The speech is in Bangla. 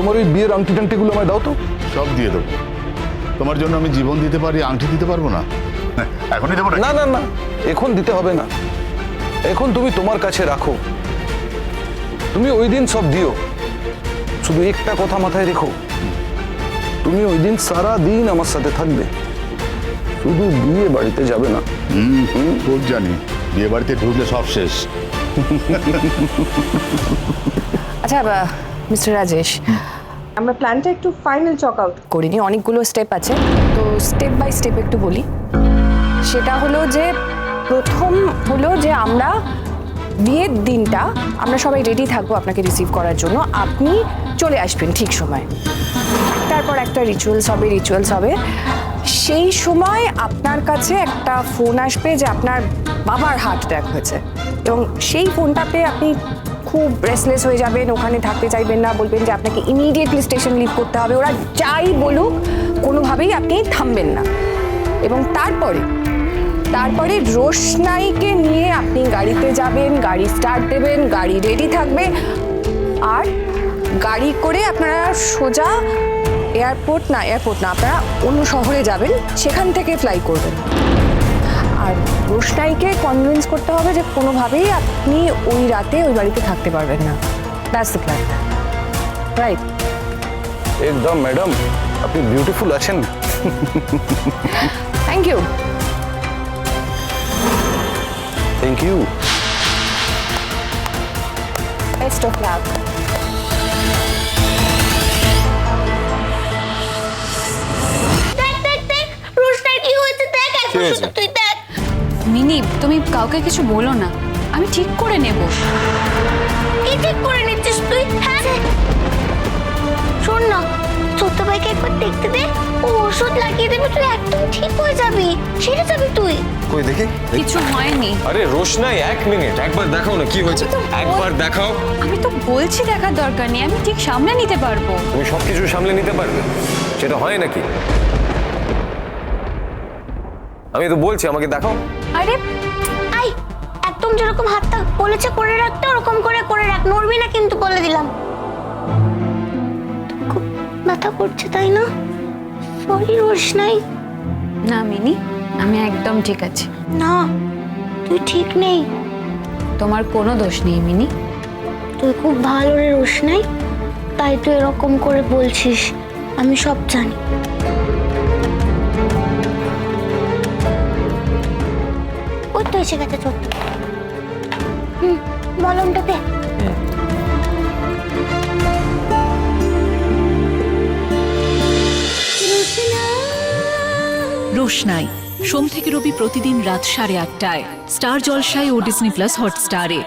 তোমার ওই বিয়ের আংটি টাংটিগুলো আমায় দাও তো। সব দিয়ে দেবো। তোমার জন্য আমি জীবন দিতে পারি আংটি দিতে পারব না? এখনই দেবো না না না এখন দিতে হবে না। এখন তুমি তোমার কাছে রাখো। তুমি ওই দিন সব দিও। শুধু একটা কথা মাথায় রেখো। তুমি ওই দিন সারা দিন আমার সাথে থাকবে। শুধু বিয়ে বাড়িতে যাবে না। হুম খুব জানি। বিয়ে বাড়িতে ঢুকলে সব শেষ। আচ্ছা মিস্টার রাজেশ। আমরা প্ল্যানটা একটু ফাইনাল চক আউট করিনি অনেকগুলো স্টেপ আছে। তো স্টেপ বাই স্টেপ একটু বলি। সেটা হলো যে প্রথম হলো যে আমরা বিয়ের দিনটা আমরা সবাই রেডি থাকব আপনাকে রিসিভ করার জন্য। আপনি চলে আসবেন ঠিক সময়। তারপর একটা রিচুয়ালস হবে রিচুয়ালস হবে। সেই সময় আপনার কাছে একটা ফোন আসবে যে আপনার বাবার হার্ট অ্যাটাক হয়েছে। এবং সেই ফোনটা পেয়ে আপনি খুব রেসলেস হয়ে যাবেন, ওখানে থাকতে চাইবেন না, বলবেন যে আপনাকে ইমিডিয়েটলি স্টেশন লিভ করতে হবে। ওরা যাই বলুক, কোনোভাবেই আপনি থামবেন না। এবং তারপরে তারপরে রোশনাইকে নিয়ে আপনি গাড়িতে যাবেন, গাড়ি স্টার্ট দেবেন, গাড়ি রেডি থাকবে। আর গাড়ি করে আপনারা সোজা এয়ারপোর্ট না এয়ারপোর্ট না, আপনারা অন্য শহরে যাবেন, সেখান থেকে ফ্লাই করবেন। আর রোশনাইকে কনভিন্স করতে হবে যে কোনোভাবেই আপনি ওই রাতে ওই বাড়িতে থাকতে পারবেন না। দ্যাটস দ্য প্ল্যান রাইট একদম ম্যাডাম আপনি বিউটিফুল আছেন। Thank you thank you best of luck দেখ দেখ দেখ। রোশনার কি হয়েছে? দেখ এখন হয়েছে? শুধু তুই দেখ। মিনি তুমি কাউকে কিছু বলো না। আমি ঠিক করে নেব। কি ঠিক করে নিচ্ছিস তুই? হ্যাঁ? শোন না ছোট্ট ভাইকে একবার দেখতে দে। ও ওষুধ লাগিয়ে দেবে তুই একদম ঠিক হয়ে যাবি। সেরে যাবি তুই। কই দেখি? কিছু হয়নি। আরে রোশনাই এক মিনিট একবার দেখাও না কি হয়েছে? একবার দেখাও। আমি তো বলছি দেখার দরকার নেই আমি ঠিক সামনে নিতে পারব। তুমি সবকিছু সামলে নিতে পারবে? সেটা হয় নাকি? আমি তো বলছি আমাকে দেখো আরে আই একদম যেরকম হাতটা বলেছে করে রাখতে ওরকম করে করে রাখ। নড়বি না কিন্তু বলে দিলাম। খুব ব্যথা করছে তাই না? সরি রোশনাই। না মিনি আমি একদম ঠিক আছি। না তুই ঠিক নেই। তোমার কোনো দোষ নেই মিনি। তুই খুব ভালো রে রোশনাই। তাই তুই এরকম করে বলছিস আমি সব জানি। ওই তো এসে গেছে ছোট্ট হুম, মলমটা দে। রোশনাই, সোম থেকে রবি প্রতিদিন রাত সাড়ে আটটায়, স্টার জলসায় ও ডিসনি প্লাস হটস্টারে।